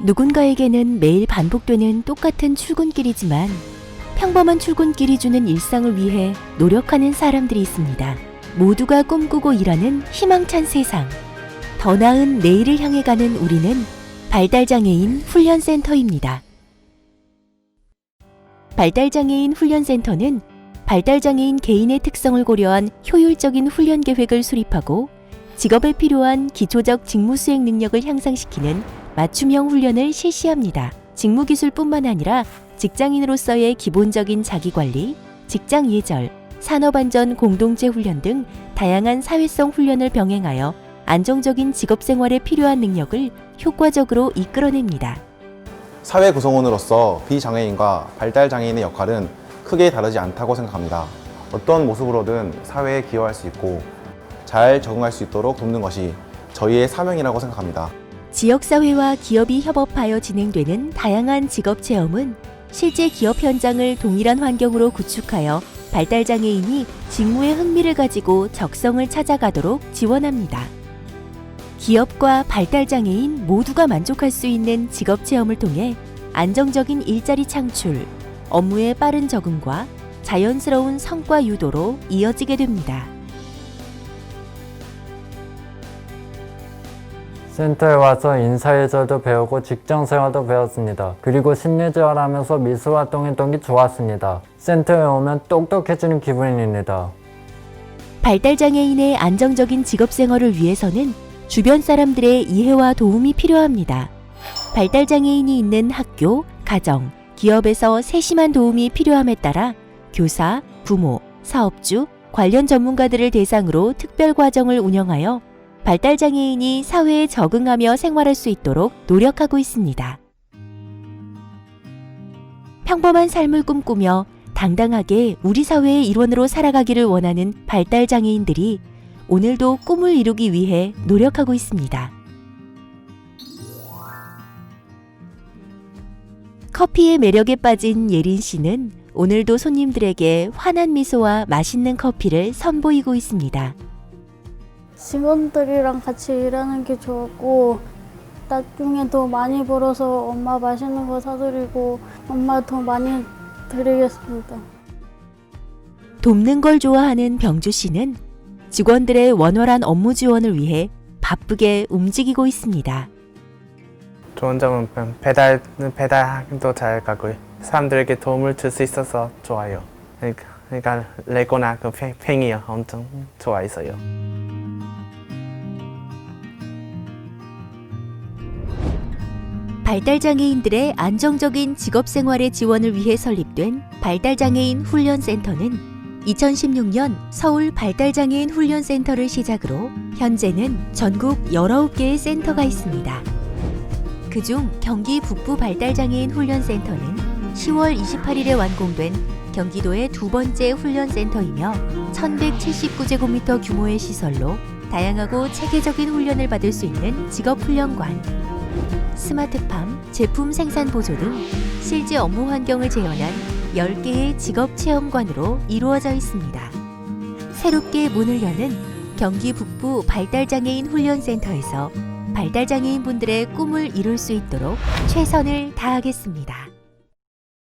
누군가에게는 매일 반복되는 똑같은 출근길이지만 평범한 출근길이 주는 일상을 위해 노력하는 사람들이 있습니다. 모두가 꿈꾸고 일하는 희망찬 세상. 더 나은 내일을 향해 가는 우리는 발달장애인 훈련센터입니다. 발달장애인 훈련센터는 발달장애인 개인의 특성을 고려한 효율적인 훈련 계획을 수립하고 직업에 필요한 기초적 직무 수행 능력을 향상시키는 맞춤형 훈련을 실시합니다. 직무 기술뿐만 아니라 직장인으로서의 기본적인 자기관리, 직장 예절, 산업안전 공동체 훈련 등 다양한 사회성 훈련을 병행하여 안정적인 직업 생활에 필요한 능력을 효과적으로 이끌어냅니다. 사회 구성원으로서 비장애인과 발달 장애인의 역할은 크게 다르지 않다고 생각합니다. 어떤 모습으로든 사회에 기여할 수 있고 잘 적응할 수 있도록 돕는 것이 저희의 사명이라고 생각합니다. 지역사회와 기업이 협업하여 진행되는 다양한 직업 체험은 실제 기업 현장을 동일한 환경으로 구축하여 발달장애인이 직무에 흥미를 가지고 적성을 찾아가도록 지원합니다. 기업과 발달장애인 모두가 만족할 수 있는 직업 체험을 통해 안정적인 일자리 창출, 업무의 빠른 적응과 자연스러운 성과 유도로 이어지게 됩니다. 센터에 와서 인사예절도 배우고 직장생활도 배웠습니다. 그리고 심리재활하면서 미술활동했던 게 좋았습니다. 센터에 오면 똑똑해지는 기분입니다. 발달장애인의 안정적인 직업 생활을 위해서는 주변 사람들의 이해와 도움이 필요합니다. 발달장애인이 있는 학교, 가정, 기업에서 세심한 도움이 필요함에 따라 교사, 부모, 사업주, 관련 전문가들을 대상으로 특별 과정을 운영하여 발달장애인이 사회에 적응하며 생활할 수 있도록 노력하고 있습니다. 평범한 삶을 꿈꾸며 당당하게 우리 사회의 일원으로 살아가기를 원하는 발달장애인들이 오늘도 꿈을 이루기 위해 노력하고 있습니다. 커피의 매력에 빠진 예린 씨는 오늘도 손님들에게 환한 미소와 맛있는 커피를 선보이고 있습니다. 직원들이랑 같이 일하는 게 좋았고 나중에 더 많이 벌어서 엄마 맛있는 거 사드리고 엄마 더 많이 드리겠습니다. 돕는 걸 좋아하는 병주 씨는 직원들의 원활한 업무 지원을 위해 바쁘게 움직이고 있습니다. 좋은 점은 배달 배달도 잘 가고 사람들에게 도움을 줄 수 있어서 좋아요. 그러니까, 그러니까 레고나 그 팽- 팽이요 엄청 좋아했어요. 발달장애인들의 안정적인 직업 생활의 지원을 위해 설립된 발달장애인 훈련센터는 2016년 서울 발달장애인 훈련센터를 시작으로 현재는 전국 19개의 센터가 있습니다. 그중 경기 북부 발달장애인 훈련센터는 10월 28일에 완공된 경기도의 두 번째 훈련센터이며 1179제곱미터 규모의 시설로 다양하고 체계적인 훈련을 받을 수 있는 직업훈련관, 스마트팜, 제품 생산 보조 등 실제 업무 환경을 재현한 10개의 직업 체험관으로 이루어져 있습니다. 새롭게 문을 여는 경기 북부 발달장애인 훈련센터에서 발달장애인 분들의 꿈을 이룰 수 있도록 최선을 다하겠습니다.